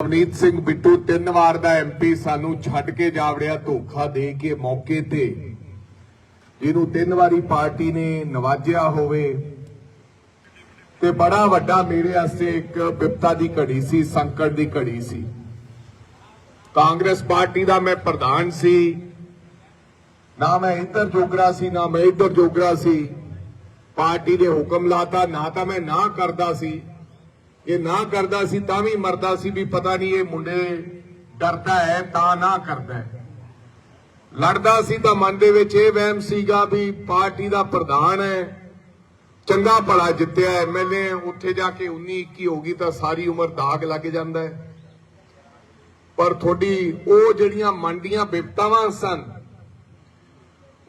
ਅਵਨੀਤ ਸਿੰਘ ਬਿੱਟੂ ਤਿੰਨ ਵਾਰ ਦਾ ਐਮਪੀ ਸਾਨੂੰ ਛੱਡ ਕੇ ਜਾ ਵੜਿਆ ਧੋਖਾ ਦੇ ਕੇ ਮੌਕੇ ਤੇ। ਜਿਹਨੂੰ ਤਿੰਨ ਵਾਰੀ ਪਾਰਟੀ ਨੇ ਨਵਾਜਿਆ ਹੋਵੇ ਤੇ ਬੜਾ ਵੱਡਾ ਮੇਰੇ ਵਾਸਤੇ ਇੱਕ ਵਿਪਤਾ ਦੀ ਘੜੀ ਸੀ, ਸੰਕਟ ਦੀ ਘੜੀ ਸੀ। ਕਾਂਗਰਸ ਪਾਰਟੀ ਦਾ ਮੈਂ ਪ੍ਰਧਾਨ ਸੀ, ਨਾ ਮੈਂ ਇੱਧਰ ਜੋਗਰਾ ਸੀ, ਨਾ ਮੈਂ ਇੱਧਰ ਜੋਗਰਾ ਸੀ। ਪਾਰਟੀ ਦੇ ਹੁਕਮ ਲਾਤਾ, ਨਾ ਤਾਂ ਮੈਂ ਨਾ ਕਰਦਾ ਸੀ। ਇਹ ਨਾ ਕਰਦਾ ਸੀ ਤਾਂ ਵੀ ਮਰਦਾ ਸੀ ਵੀ ਪਤਾ ਨਹੀਂ ਇਹ ਮੁੰਡੇ ਡਰਦਾ ਹੈ ਤਾਂ ਨਾ ਕਰਦਾ ਹੈ। ਲੜਦਾ ਸੀ ਤਾਂ ਮਨ ਦੇ ਵਿੱਚ ਇਹ ਵਹਿਮ ਸੀਗਾ ਵੀ ਪਾਰਟੀ ਦਾ ਪ੍ਰਧਾਨ ਹੈ, ਚੰਗਾ ਭਲਾ ਜਿੱਤਿਆ ਐਮਐਲਏ ਉੱਥੇ ਜਾ ਕੇ 19 21 ਹੋ ਗਈ ਤਾਂ ਸਾਰੀ ਉਮਰ ਦਾਗ ਲੱਗ ਜਾਂਦਾ ਹੈ। ਪਰ ਤੁਹਾਡੀ ਉਹ ਜਿਹੜੀਆਂ ਮਨ ਦੀਆਂ ਬਿਪਤਾਵਾਂ ਸਨ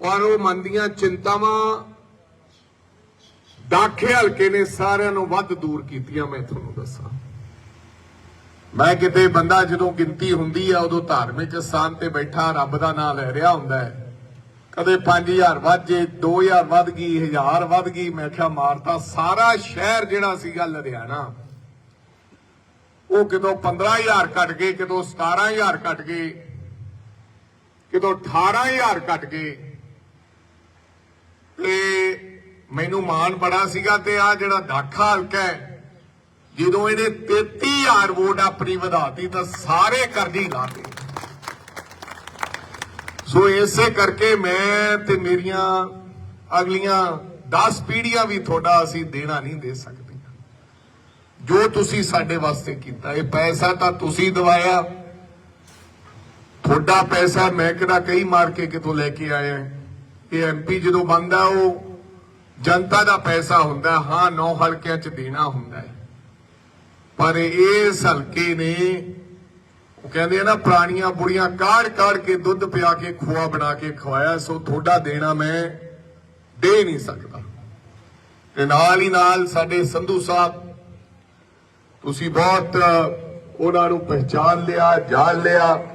ਔਰ ਉਹ ਮਨ ਦੀਆਂ ਚਿੰਤਾਵਾਂ ਦਾਖੇ ਹਲਕੇ ਨੇ ਸਾਰਿਆਂ ਨੂੰ ਵੱਧ ਦੂਰ ਕੀਤੀਆਂ, ਮੈਂ ਤੁਹਾਨੂੰ ਦੱਸਾਂ। ਮੈਂ ਕਿਤੇ ਬੰਦਾ ਜਦੋਂ ਗਿਣਤੀ ਹੁੰਦੀ ਆ, ਉਦੋਂ ਧਾਰਮਿਕ ਸਥਾਨ ਤੇ ਬੈਠਾ, ਰੱਬ ਦਾ ਨਾਮ ਲੈ ਰਿਹਾ ਹੁੰਦਾ ਹੈ। ਕਦੇ 5000 ਵੱਧ ਜੇ 2000 ਵੱਧ ਗਈ 1000 ਵੱਧ ਗਈ, ਮੈਂ ਕਿਹਾ ਮਾਰਤਾ ਸਾਰਾ ਸ਼ਹਿਰ ਜਿਹੜਾ ਸੀਗਾ ਲੁਧਿਆਣਾ। ਉਹ ਕਿਤੋਂ 15000 ਘਟ ਗਏ, ਕਿਤੋਂ 17000 ਘਟ ਗਏ, ਕਿਤੋਂ 18000 ਘਟ ਗਏ। ਤੇ ਮੈਨੂੰ ਮਾਣ ਬੜਾ ਸੀਗਾ ਤੇ ਆ ਜਿਹੜਾ ਦਾਖਾ ਹਲਕਾ ਹੈ, ਜਦੋਂ ਇਹਨੇ 33000 ਵੋਟ ਆਪਣੀ ਵਧਾਤੀ ਤਾਂ ਸਾਰੇ ਕਰਜ਼ੀ ਲਾਤੇ ਸੋ ਇਸੇ ਕਰਕੇ ਮੈਂ ਤੇ ਮੇਰੀਆਂ ਅਗਲੀਆਂ 10 ਪੀੜ੍ਹੀਆਂ ਵੀ ਤੁਹਾਡਾ ਅਸੀਂ ਦੇਣਾ ਨਹੀਂ ਦੇ ਸਕਦੇ ਜੋ ਤੁਸੀਂ ਸਾਡੇ ਵਾਸਤੇ ਕੀਤਾ, ਇਹ ਪੈਸਾ ਤਾਂ ਤੁਸੀਂ ਦਵਾਇਆ। ਤੁਹਾਡਾ ਪੈਸਾ ਮੈਂ ਕਿਹੜਾ ਕਈ ਮਾਰ ਕੇ ਕਿਤੋਂ ਲੈ ਕੇ ਆਇਆ। ਇਹ ਐਮਪੀ ਜਦੋਂ ਬੰਦਾ ਉਹ ਜਨਤਾ ਦਾ ਪੈਸਾ ਹੁੰਦਾ, ਹਾਂ, ਨੌ ਹਲਕਿਆਂ 'ਚ ਦੇਣਾ ਹੁੰਦਾ ਹੈ। ਪਰ ਇਸ ਹਲਕੇ ਨੇ, ਉਹ ਕਹਿੰਦੇ ਆ ਨਾ, ਪੁਰਾਣੀਆਂ ਬੁੜੀਆਂ ਕਾੜ ਕਾੜ ਕੇ ਦੁੱਧ ਪਿਆ ਕੇ, ਖੋਆ ਬਣਾ ਕੇ ਖਵਾਇਆ, ਸੋ ਤੁਹਾਡਾ ਦੇਣਾ ਮੈਂ ਦੇ ਨਹੀਂ ਸਕਦਾ। ਤੇ ਨਾਲ ਹੀ ਨਾਲ ਸਾਡੇ ਸੰਧੂ ਸਾਹਿਬ, ਤੁਸੀਂ ਬਹੁਤ ਉਹਨਾਂ ਨੂੰ ਪਹਿਚਾਨ ਲਿਆ, ਜਾਣ ਲਿਆ।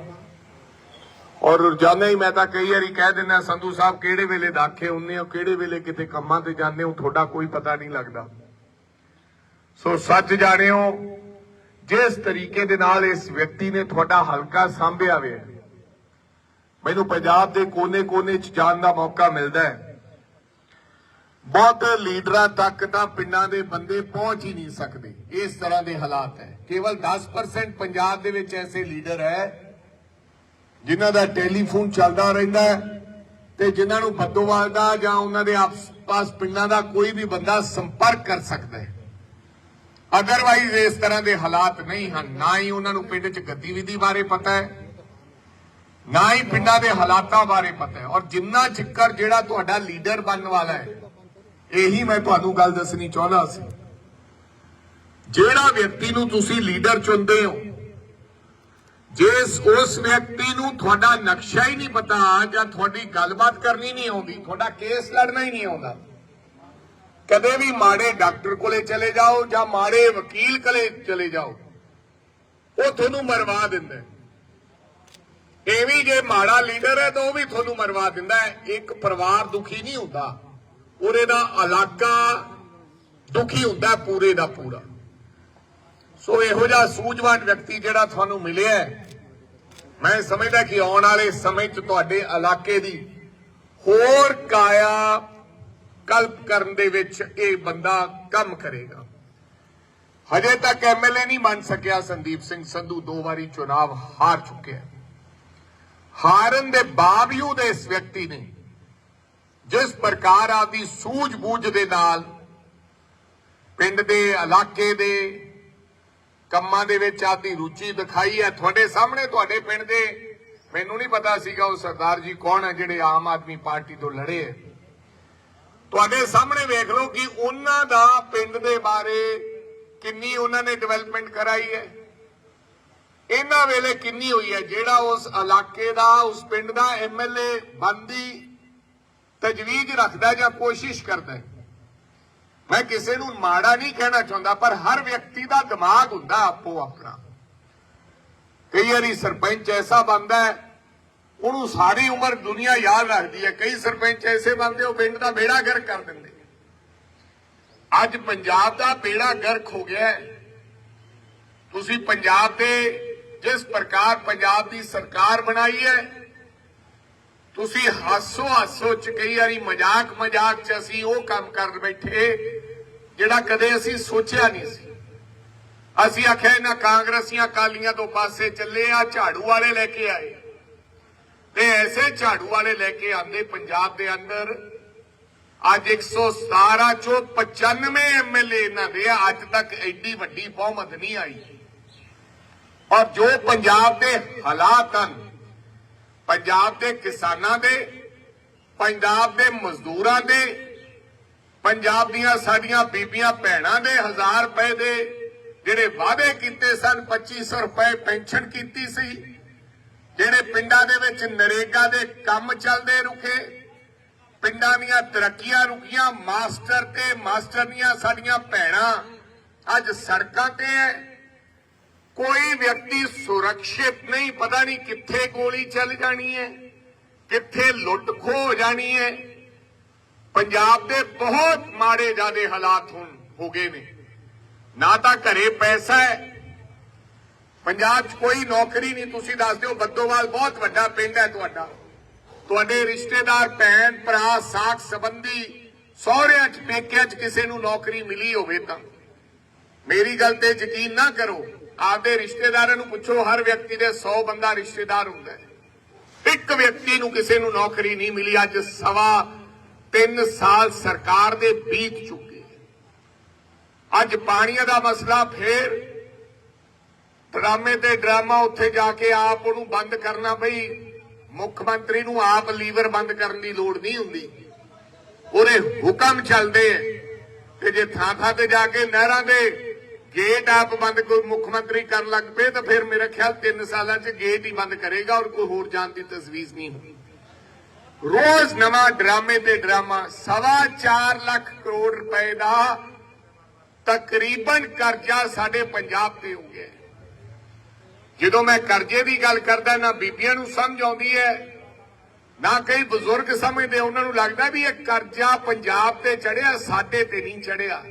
ਔਰ ਰੋਜ਼ਾਨਾ ਹੀ ਮੈਂ ਤਾਂ ਕਈ ਵਾਰੀ ਕਹਿ ਦਿੰਦਾ, ਸੰਧੂ ਸਾਹਿਬ ਕਿਹੜੇ ਵੇਲੇ ਦਾਖੇ ਹੁੰਨੇ ਹੋ, ਕਿਹੜੇ ਵੇਲੇ ਕਿਤੇ ਕੰਮਾਂ ਤੇ ਜਾਂਦੇ ਹੋ, ਤੁਹਾਡਾ ਕੋਈ ਪਤਾ ਨਹੀਂ ਲੱਗਦਾ। ਸੋ ਸੱਚ ਜਾਣਿਓ, ਜਿਸ ਤਰੀਕੇ ਦੇ ਨਾਲ ਇਸ ਵਿਅਕਤੀ ਨੇ ਤੁਹਾਡਾ ਹਲਕਾ ਸੰਭਿਆ ਹੋਇਆ ਮੈਨੂੰ ਪੰਜਾਬ ਦੇ ਕੋਨੇ-ਕੋਨੇ 'ਚ ਜਾਣ ਦਾ ਮੌਕਾ ਮਿਲਦਾ ਹੈ। ਬਹੁਤ ਲੀਡਰਾਂ ਤੱਕ ਤਾਂ ਪਿੰਡਾਂ ਦੇ ਬੰਦੇ ਪਹੁੰਚ ਹੀ ਨਹੀਂ ਸਕਦੇ। ਇਸ ਤਰ੍ਹਾਂ ਦੇ ਹਾਲਾਤ ਹੈ। ਕੇਵਲ 10% ਪੰਜਾਬ ਦੇ ਵਿੱਚ ਐਸੇ ਲੀਡਰ ਹੈ ਜਿਨ੍ਹਾਂ ਦਾ ਟੈਲੀਫੋਨ ਚੱਲਦਾ ਰਹਿੰਦਾ ਹੈ ਤੇ ਜਿਨ੍ਹਾਂ ਨੂੰ ਬੱਦੋਵਾਲ ਦਾ ਜਾਂ ਉਹਨਾਂ ਦੇ ਆਸ-ਪਾਸ ਪਿੰਡਾਂ ਦਾ ਕੋਈ ਵੀ ਬੰਦਾ ਸੰਪਰਕ ਕਰ ਸਕਦਾ ਹੈ। ਅਦਰਵਾਈਜ਼ ਇਸ ਤਰ੍ਹਾਂ ਦੇ ਹਾਲਾਤ ਨਹੀਂ ਹਨ। ਨਾ ਹੀ ਉਹਨਾਂ ਨੂੰ ਪਿੰਡ 'ਚ ਗਤੀਵਿਧੀ ਬਾਰੇ ਪਤਾ ਹੈ, ਨਾ ਹੀ ਪਿੰਡਾਂ ਦੇ ਹਾਲਾਤਾਂ ਬਾਰੇ ਪਤਾ ਹੈ। ਔਰ ਜਿੰਨਾ ਚਿੱਕਰ ਜਿਹੜਾ ਤੁਹਾਡਾ ਲੀਡਰ ਬਣਨ ਵਾਲਾ ਹੈ, ਇਹੀ ਮੈਂ ਤੁਹਾਨੂੰ ਗੱਲ ਦੱਸਣੀ ਚਾਹੁੰਦਾ ਸੀ। ਜਿਹੜਾ ਵਿਅਕਤੀ ਨੂੰ ਤੁਸੀਂ ਲੀਡਰ ਚੁਣਦੇ ਹੋ ਜਿਸ ਉਸ ਵਿਅਕਤੀ ਨੂੰ ਤੁਹਾਡਾ ਨਕਸ਼ਾ ਹੀ ਨਹੀਂ ਪਤਾ ਜਾਂ ਤੁਹਾਡੀ ਗੱਲਬਾਤ ਕਰਨੀ ਨਹੀਂ ਆਉਂਦੀ, ਤੁਹਾਡਾ ਕੇਸ ਲੜਨਾ ਹੀ ਨਹੀਂ ਆਉਂਦਾ। ਕਦੇ ਵੀ ਮਾੜੇ ਡਾਕਟਰ ਕੋਲੇ ਚਲੇ ਜਾਓ ਜਾਂ ਮਾੜੇ ਵਕੀਲ ਕੋਲੇ ਚਲੇ ਜਾਓ, ਉਹ ਤੁਹਾਨੂੰ ਮਰਵਾ ਦਿੰਦਾ ਇਹ ਵੀ ਜੇ ਮਾੜਾ ਲੀਡਰ ਹੈ ਤਾਂ ਉਹ ਵੀ ਤੁਹਾਨੂੰ ਮਰਵਾ ਦਿੰਦਾ ਹੈ। ਇੱਕ ਪਰਿਵਾਰ ਦੁਖੀ ਨਹੀਂ ਹੁੰਦਾ। ਪੂਰੇ ਦਾ ਇਲਾਕਾ ਦੁਖੀ ਹੁੰਦਾ ਪੂਰੇ ਦਾ ਪੂਰਾ। ਸੋ ਇਹੋ ਜਿਹਾ ਸੂਝਵਾਨ ਵਿਅਕਤੀ ਜਿਹੜਾ ਤੁਹਾਨੂੰ ਮਿਲਿਆ ਮੈਂ ਸਮਝਦਾ ਕਿ ਆਉਣ ਵਾਲੇ ਸਮੇਂ 'ਚ ਤੁਹਾਡੇ ਇਲਾਕੇ ਦੀ ਹੋਰ ਕਾਇਆ ਕਲਪ ਕਰਨ ਦੇ ਵਿੱਚ ਇਹ ਬੰਦਾ ਕੰਮ ਕਰੇਗਾ। ਹਜੇ ਤੱਕ ਐਮਐਲਏ ਨਹੀਂ ਬਣ ਸਕਿਆ, ਸੰਦੀਪ ਸਿੰਘ ਸੰਧੂ ਦੋ ਵਾਰੀ ਚੁਣਾਵ ਹਾਰ ਚੁੱਕਿਆ ਹਾਰਨ ਦੇ ਬਾਵਜੂਦ ਇਸ ਵਿਅਕਤੀ ਨੇ ਜਿਸ ਪ੍ਰਕਾਰ ਆਪਦੀ ਸੂਝ-ਬੂਝ ਦੇ ਨਾਲ ਪਿੰਡ ਦੇ, ਇਲਾਕੇ ਦੇ ਕੰਮਾਂ ਦੇ ਵਿੱਚ ਆਪਦੀ ਰੁਚੀ ਦਿਖਾਈ ਹੈ। ਤੁਹਾਡੇ ਸਾਹਮਣੇ ਤੁਹਾਡੇ ਪਿੰਡ ਦੇ, ਮੈਨੂੰ ਨਹੀਂ ਪਤਾ ਸੀਗਾ ਉਹ ਸਰਦਾਰ ਜੀ ਕੌਣ ਹੈ ਜਿਹੜੇ ਆਮ ਆਦਮੀ ਪਾਰਟੀ ਤੋਂ ਲੜੇ ਹੈ ਤੁਹਾਡੇ ਸਾਹਮਣੇ ਵੇਖ ਲਓ ਕਿ ਉਹਨਾਂ ਦਾ ਪਿੰਡ ਦੇ ਬਾਰੇ ਕਿੰਨੀ ਉਹਨਾਂ ਨੇ ਡਿਵੈਲਪਮੈਂਟ ਕਰਾਈ ਹੈ। ਇਹਨਾਂ ਵੇਲੇ ਕਿੰਨੀ ਹੋਈ ਹੈ, ਜਿਹੜਾ ਉਸ ਇਲਾਕੇ ਦਾ, ਉਸ ਪਿੰਡ ਦਾ ਐਮਐਲਏ ਬੰਦੀ ਤਜਵੀਜ਼ ਰੱਖਦਾ ਜਾਂ ਕੋਸ਼ਿਸ਼ ਕਰਦਾ ਹੈ। ਮੈਂ ਕਿਸੇ ਨੂੰ ਮਾੜਾ ਨਹੀਂ ਕਹਿਣਾ ਚਾਹੁੰਦਾ, ਪਰ ਹਰ ਵਿਅਕਤੀ ਦਾ ਦਿਮਾਗ ਹੁੰਦਾ ਆਪੋ ਆਪਣਾ। ਕਈ ਵਾਰੀ ਸਰਪੰਚ ਐਸਾ ਬੰਦਾ ਹੈ, ਉਹਨੂੰ ਸਾਰੀ ਉਮਰ ਦੁਨੀਆ ਯਾਦ ਰੱਖਦੀ ਹੈ। ਕਈ ਸਰਪੰਚ ਐਸੇ ਬੰਦੇ ਉਹ ਪਿੰਡ ਦਾ ਬੇੜਾ ਗਰਕ ਕਰ ਦਿੰਦੇ ਅੱਜ ਪੰਜਾਬ ਦਾ ਬੇੜਾ ਗਰਕ ਹੋ ਗਿਆ ਤੁਸੀਂ ਪੰਜਾਬ ਦੇ, ਜਿਸ ਪ੍ਰਕਾਰ ਪੰਜਾਬ ਦੀ ਸਰਕਾਰ ਬਣਾਈ ਹੈ ਤੁਸੀਂ ਹਾਸੋ ਹਾਸੋ ਚ ਕਈ ਵਾਰੀ ਮਜ਼ਾਕ ਮਜ਼ਾਕ ਚ ਅਸੀਂ ਉਹ ਕੰਮ ਕਰਨ ਬੈਠੇ, ਜਿਹੜਾ ਕਦੇ ਅਸੀਂ ਸੋਚਿਆ ਨਹੀਂ ਸੀ। ਅਸੀਂ ਆਖਿਆ ਇਹਨਾਂ ਕਾਂਗਰਸੀਆਂ ਕਾਲੀਆਂ ਤੋਂ ਪਾਸੇ ਚੱਲੇ ਆ, ਝਾੜੂ ਵਾਲੇ ਲੈ ਕੇ ਆਏ। ਤੇ ਐਸੇ ਝਾੜੂ ਵਾਲੇ ਲੈ ਕੇ ਆਂਦੇ ਪੰਜਾਬ ਦੇ ਅੰਦਰ, ਅੱਜ 117 ਚੋਂ 95 ਐਮਐਲਏ ਇਹਨਾਂ ਦੇ ਅੱਜ ਤੱਕ ਐਡੀ ਵੱਡੀ ਬਹੁਮਤ ਨਹੀਂ ਆਈ। ਔਰ ਜੋ ਪੰਜਾਬ ਦੇ ਹਾਲਾਤ ਹਨ ਪੰਜਾਬ ਦੇ ਕਿਸਾਨਾਂ ਦੇ, ਪੰਜਾਬ ਦੇ ਮਜ਼ਦੂਰਾਂ ਦੇ, ਪੰਜਾਬ ਦੀਆਂ ਸਾਡੀਆਂ ਬੀਬੀਆਂ ਭੈਣਾਂ ਦੇ 1000 ਰੁਪਏ ਦੇ ਜਿਹੜੇ ਵਾਅਦੇ ਕੀਤੇ ਸਨ 2500 ਰੁਪਏ ਪੈਨਸ਼ਨ ਕੀਤੀ ਸੀ, ਜਿਹੜੇ ਪਿੰਡਾਂ ਦੇ ਵਿੱਚ ਨਰੇਗਾ ਦੇ ਕੰਮ ਚੱਲਦੇ ਰੁਕੇ, ਪਿੰਡਾਂ ਦੀਆਂ ਤਰੱਕੀਆਂ ਰੁਕੀਆਂ, ਮਾਸਟਰ ਤੇ ਮਾਸਟਰ ਦੀਆਂ ਸਾਡੀਆਂ ਭੈਣਾਂ ਅੱਜ ਸੜਕਾਂ ਤੇ ਹੈ ਕੋਈ ਵਿਅਕਤੀ ਸੁਰੱਖਿਅਤ ਨਹੀਂ, ਪਤਾ ਨਹੀਂ ਕਿੱਥੇ ਗੋਲੀ ਚੱਲ ਜਾਣੀ ਹੈ, ਕਿੱਥੇ ਲੁੱਟ ਖੋ ਹੋ ਜਾਣੀ ਹੈ। ਪੰਜਾਬ ਦੇ ਬਹੁਤ ਮਾੜੇ ਜਾਦੇ ਹਾਲਾਤ ਹੁਣ ਹੋ ਗਏ ਨੇ। ਨਾ ਤਾਂ ਘਰੇ ਪੈਸਾ ਹੈ। ਪੰਜਾਬ 'ਚ ਕੋਈ ਨੌਕਰੀ ਨਹੀਂ, ਤੁਸੀਂ ਦੱਸ ਦਿਓ, ਬੱਦੋਵਾਲ ਬਹੁਤ ਵੱਡਾ ਪਿੰਡ ਹੈ ਤੁਹਾਡਾ। ਤੁਹਾਡੇ ਰਿਸ਼ਤੇਦਾਰ, ਭੈਣ, ਭਰਾ, ਸਾਖ ਸੰਬੰਧੀ ਸਹੁਰਿਆਂ 'ਚ, ਪੇਕਿਆਂ 'ਚ ਕਿਸੇ ਨੂੰ ਨੌਕਰੀ ਮਿਲੀ ਹੋਵੇ ਤਾਂ। ਮੇਰੀ ਗੱਲ ਤੇ ਯਕੀਨ ਨਾ ਕਰੋ। ਆਪਦੇ ਰਿਸ਼ਤੇਦਾਰਾਂ ਨੂੰ ਪੁੱਛੋ, ਹਰ ਵਿਅਕਤੀ ਦੇ 100 ਬੰਦਾ ਰਿਸ਼ਤੇਦਾਰ ਹੁੰਦਾ ਹੈ। ਇੱਕ ਵਿਅਕਤੀ ਨੂੰ ਕਿਸੇ ਨੂੰ ਨੌਕਰੀ ਨਹੀਂ ਮਿਲੀ, ਅੱਜ ਸਵਾ 3 ਸਾਲ ਸਰਕਾਰ ਦੇ ਬੀਤ ਚੁੱਕੇ ਅੱਜ ਪਾਣੀਆਂ ਦਾ ਮਸਲਾ ਫੇਰ ਡਰਾਮੇ ਤੇ ਡਰਾਮਾ ਉੱਥੇ ਜਾ ਕੇ ਆਪ ਉਹਨੂੰ ਬੰਦ ਕਰਨਾ ਪਈ। ਮੁੱਖ ਮੰਤਰੀ ਨੂੰ ਆਪ ਲੀਵਰ ਬੰਦ ਕਰਨ ਦੀ ਲੋੜ ਨਹੀਂ ਹੁੰਦੀ। ਉਹਦੇ ਹੁਕਮ ਚੱਲਦੇ ਐ ਤੇ ਜੇ ਥਾਂ ਥਾਂ ਤੇ ਜਾ ਕੇ ਨਹਿਰਾਂ ਦੇ ਗੇਟ ਆਪ ਬੰਦ ਕੋਈ ਮੁੱਖ ਮੰਤਰੀ ਕਰਨ ਲੱਗ ਪਏ ਤਾਂ ਫਿਰ ਮੇਰਾ ਖਿਆਲ 3 ਸਾਲਾਂ 'ਚ ਗੇਟ ਹੀ ਬੰਦ ਕਰੇਗਾ ਔਰ ਕੋਈ ਹੋਰ ਜਾਣ ਦੀ ਤਜਵੀਜ਼ ਨਹੀਂ ਹੋਣੀ ਰੋਜ਼ ਨਵਾਂ ਡਰਾਮੇ ਤੇ ਡਰਾਮਾ, ਸਵਾ 4 ਲੱਖ ਕਰੋੜ ਰੁਪਏ ਦਾ ਤਕਰੀਬਨ ਕਰਜ਼ਾ ਸਾਡੇ ਪੰਜਾਬ ਤੇ ਹੋ ਗਿਆ ਜਦੋਂ ਮੈਂ ਕਰਜ਼ੇ ਦੀ ਗੱਲ ਕਰਦਾ, ਨਾ ਬੀਬੀਆਂ ਨੂੰ ਸਮਝ ਆਉਂਦੀ ਹੈ, ਨਾ ਕਈ ਬਜ਼ੁਰਗ ਸਮਝਦੇ, ਉਹਨਾਂ ਨੂੰ ਲੱਗਦਾ ਵੀ ਇਹ ਕਰਜ਼ਾ ਪੰਜਾਬ ਤੇ ਚੜਿਆ, ਸਾਡੇ ਤੇ ਨਹੀਂ ਚੜਿਆ।